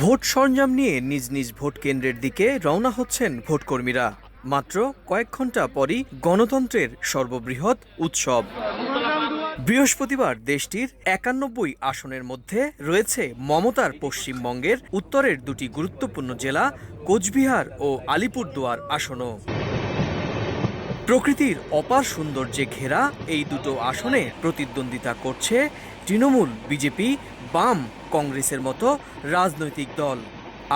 Vote সরঞ্জাম নিয়ে নিজ নিজ ভোট কেন্দ্রের দিকে রওনা হচ্ছেন ভোটকর্মীরা। মাত্র কয়েক ঘণ্টা পরই গণতন্ত্রের সর্ববৃহৎ উৎসব। বৃহস্পতিবার দেশটির একানব্বই আসনের মধ্যে রয়েছে মমতার পশ্চিমবঙ্গের উত্তরের দুটি গুরুত্বপূর্ণ জেলা কোচবিহার ও আলিপুরদুয়ার আসনও। প্রকৃতির অপার সৌন্দর্যে ঘেরা এই দুটো আসনে প্রতিদ্বন্দ্বিতা করছে তৃণমূল, বিজেপি, বাম, কংগ্রেসের মতো রাজনৈতিক দল।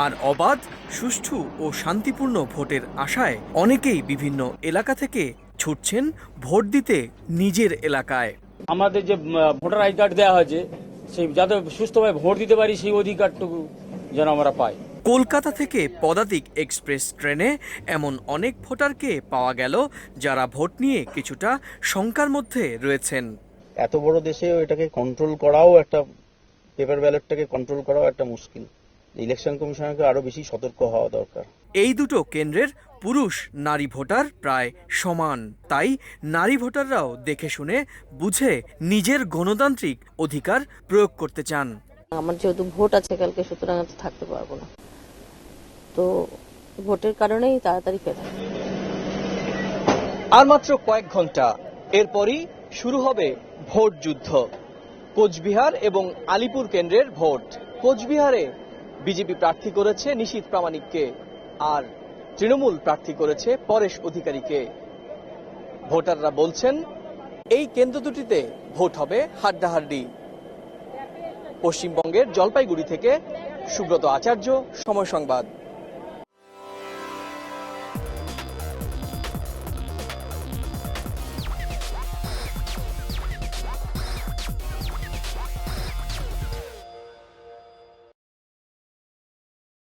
আর অবাধ, সুষ্ঠু ও শান্তিপূর্ণ ভোটের আশায় অনেকেই বিভিন্ন এলাকা থেকে ছুটছেন ভোট দিতে নিজের এলাকায়। আমাদের যে ভোটার আই কার্ড দেওয়া হয়েছে, সেই যাতে সুস্থভাবে ভোট দিতে পারি সেই অধিকারটুকু যেন আমরা পাই। কলকাতা থেকে পদাতিক এক্সপ্রেস ট্রেনে এমন অনেক ভোটারকে পাওয়া গেল যারা ভোট নিয়ে কিছুটা শঙ্কার মধ্যে রয়েছেন। এত বড় দেশে এটাকে কন্ট্রোল করাও একটা পেপার ব্যালটটাকে কন্ট্রোল করাও একটা মুশকিল। ইলেকশন কমিশনকে আরও বেশি সতর্ক হওয়া দরকার। এই দুটো কেন্দ্রের পুরুষ নারী ভোটার প্রায় সমান তাই নারী ভোটাররাও দেখে শুনে বুঝে নিজের গণতান্ত্রিক অধিকার প্রয়োগ করতে চান। আমার যেহেতু ভোট আছে কালকে সুতরাং তো থাকতে পারব না। তো ভোটের কারণেই তাড়াতাড়ি ফেরা। আর মাত্র কয়েক ঘণ্টা, এরপরই শুরু হবে ভোট যুদ্ধ। কোচবিহার এবং আলিপুর কেন্দ্রের ভোট। কোচবিহারে বিজেপি প্রার্থী করেছে নিশীত প্রামাণিককে, আর তৃণমূল প্রার্থী করেছে পরেশ অধিকারীকে। ভোটাররা বলছেন, এই কেন্দ্র দুটিতে ভোট হবে হাড্ডাহাড্ডি। পশ্চিমবঙ্গের জলপাইগুড়ি থেকে সুব্রত আচার্য, সময় সংবাদ।